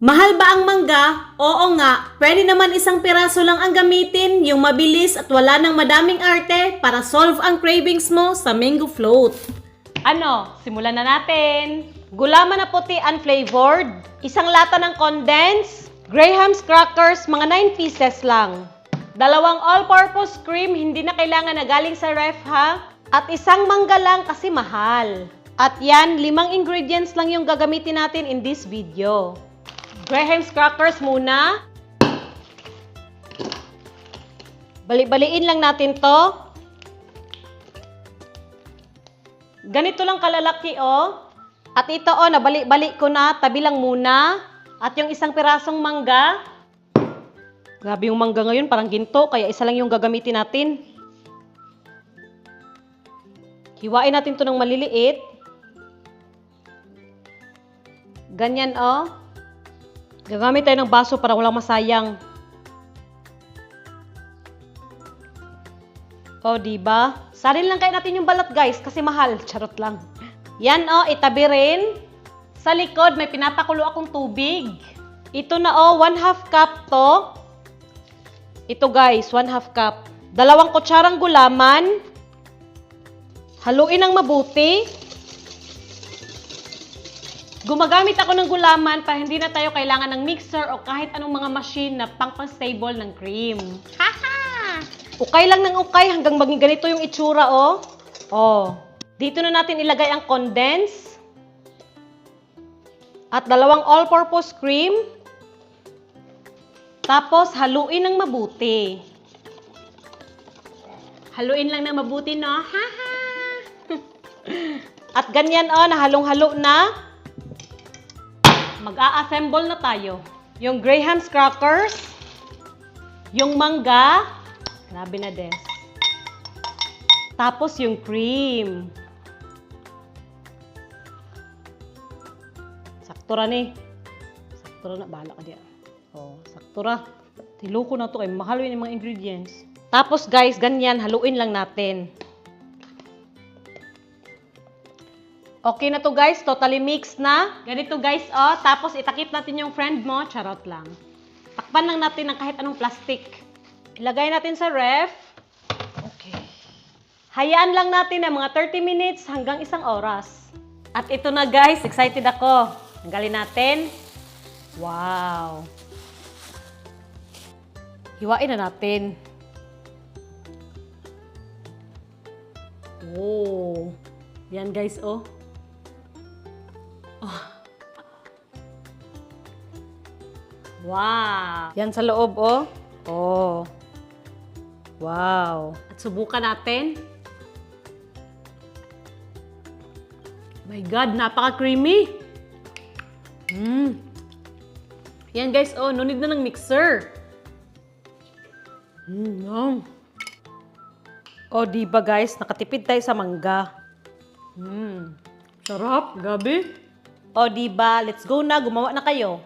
Mahal ba ang mangga? Oo nga, pwede naman isang piraso lang ang gamitin, yung mabilis at wala ng madaming arte para solve ang cravings mo sa mango float. Ano, simulan na natin. Gulaman na puti unflavored, isang lata ng condensed, Graham's crackers, mga 9 pieces lang. Dalawang all-purpose cream, hindi na kailangan na galing sa ref ha. At isang mangga lang kasi mahal. At yan, limang ingredients lang yung gagamitin natin in this video. Graham's crackers muna. Bali-baliin lang natin to. Ganito lang kalalaki, oh. At ito, oh, nabali-bali ko na. Tabi lang muna. At yung isang pirasong mangga. Grabe yung mangga ngayon, parang ginto. Kaya isa lang yung gagamitin natin. Hiwain natin to ng maliliit. Ganyan, oh. Gagamit tayo ng baso para walang masayang. O, di ba? Sarin lang kayo natin yung balat, guys, kasi mahal. Charot lang. Yan, oh, itabi rin. Sa likod, may pinapakulo akong tubig. Ito na, oh, one half cup to. Ito, guys, one half cup. Dalawang kutsarang gulaman. Haluin ng mabuti. Gumagamit ako ng gulaman para hindi na tayo kailangan ng mixer o kahit anong mga machine na pang-stable ng cream. Haha! Ukay lang ng ukay hanggang maging ganito yung itsura, oh. Oh. Dito na natin ilagay ang condense. At dalawang all-purpose cream. Tapos, haluin ng mabuti. Haluin lang ng mabuti, no? Haha! At ganyan, oh, nahalong-halo na mag-a-assemble na tayo. Yung Graham's crackers, yung mangga, grabe na des. Tapos yung cream. Sakto ra ni. Sakto ra na, bahala ka diyan. Oh, sakto ra. Tiloko na to kay mahal yun yung mga ingredients. Tapos guys, ganyan, haluin lang natin. Okay na to guys, totally mixed na. Ganito guys, oh. Tapos itakip natin yung friend mo, charot lang. Takpan lang natin ng kahit anong plastic. Ilagay natin sa ref. Okay. Hayaan lang natin ng mga 30 minutes hanggang isang oras. At ito na guys, excited ako. Tanggalin natin. Wow. Hiwain na natin. Oh. Yan guys, oh. Wow! Yan sa loob, oh. Oh. Wow. At subukan natin. My God, napaka-creamy. Mm. Yan guys, oh, no need na ng mixer. Mm, yum. Oh, di ba guys, nakatipid tayo sa mangga. Mm. Sarap, gabi. Oh, di ba? Let's go na, gumawa na kayo.